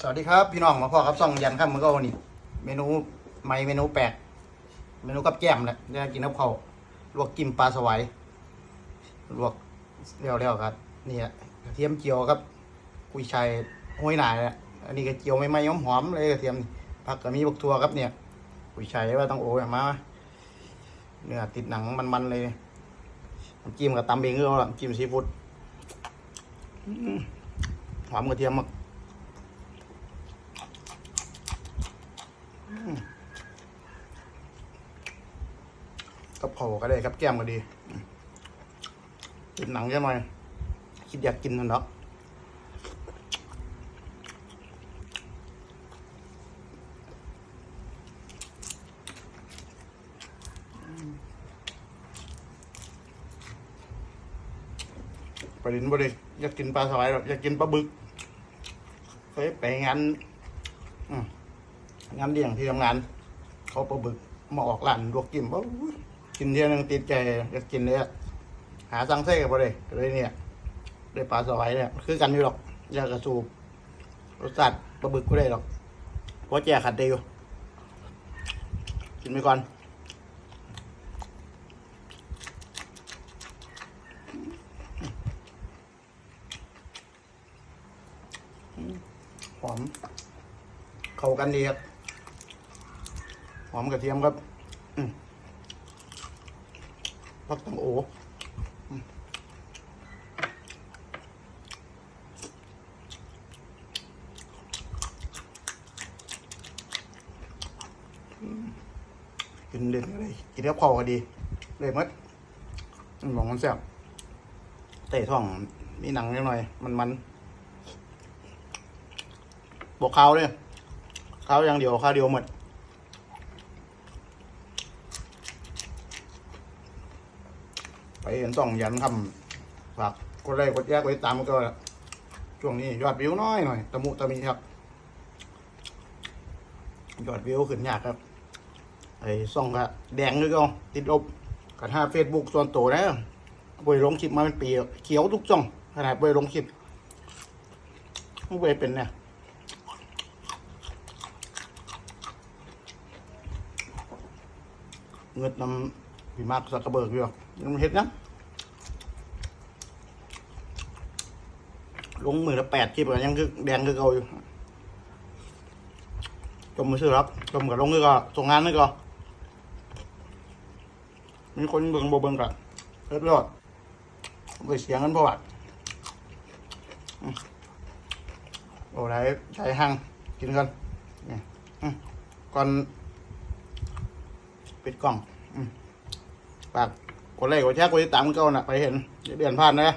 สวัสดีครับพี่น้องมาพ่อครับซ่องยันครับมันก็วันนี้เมนูใหม่เมนูแปลกเมนูกับแก้มแหละจะกินกับข้าวลวกกิมปลาสวายลวกเรียวๆครับนี่อะกระเทียมเจียวครับกุยช่ายห้วยหนาเนี่ยอันนี้ก็เจียวไม่ไหม้หอมๆเลยกระเทียมผักก็มีบักทัวครับเนี่ย กุยช่ายว่าต้องโอ้ยมาเนื้อติดหนังมันๆเลยน้ำจิ้มกับตำเองก็เอาละน้ำจิ้มซีฟู้ดหอมกระเทียมมาก กับเผาก็ได้กับแก้มก็ดีกินหนังใช่ไหมคิดอยากกินมันเนาะไปดินบ่ได้อยากกินปลาสวายหรออยากกินปลาบึกเคยไปงานงานเลี้ยงที่ทำงาน เขาปลาบึกมาออกร้านลวกกิมว่า กินเทียนึงติดใจอยากกินเลยหาสังเส้กับบ่ได้ก็เลยเนี่ยได้ปลาสวายเนี่ยคือกันอยู่หรอกยากระสูบรสชาติปลาบึกก็ได้หรอกเพราะแจขัดเดียวกินไปก่อนหอม เข้ากันดีครับ หอมกระเทียมครับ พักตังโอกินเด่นอะไรกินแล้วพอก็ดี เลยมัดมันบอกมันแซ่บเตะท้อง มีหนังนิดหน่อย มันมันบอกข้าวเลยข้าวอย่างเดียวข้าวเดียวหมด ไปเห็นต้องยันทำฝากกดไลค์กดแยกไว้ตามก็ช่วงนี้ยอดวิวน้อยหน่อยตะมุตะมีครับ ยอดวิวขึ้นยากครับ ไอ้ซ่องก็แดงเลยก็ติดลบกันห้าเฟซบุ๊กส่วนตัวนะบริลงคลิปมาเป็นปีเขียวทุกช่องขนาดบริลงคลิปไม่ไปเป็นเนี่ยเงินนำ พี่มากสักกระเบิกอยู่ยังเห็ดนะลงมือละแปดคลิปอะยังคือแดงคือเก่าอยู่จมมือซื้อครับจมกับลงนี่ก็ส่งงานนี่ก็มีคนเบิ่งโบเบิ่งกันเรียบร้อยไปเสียงกันเพราะว่าโอ้ไรใช้ห้างกินกันนี่ก่อนปิดกล่อง ฝากกดไลค์กดแชร์กดติดตามกันก่อนนะไปเห็นเดือนผ่านนะ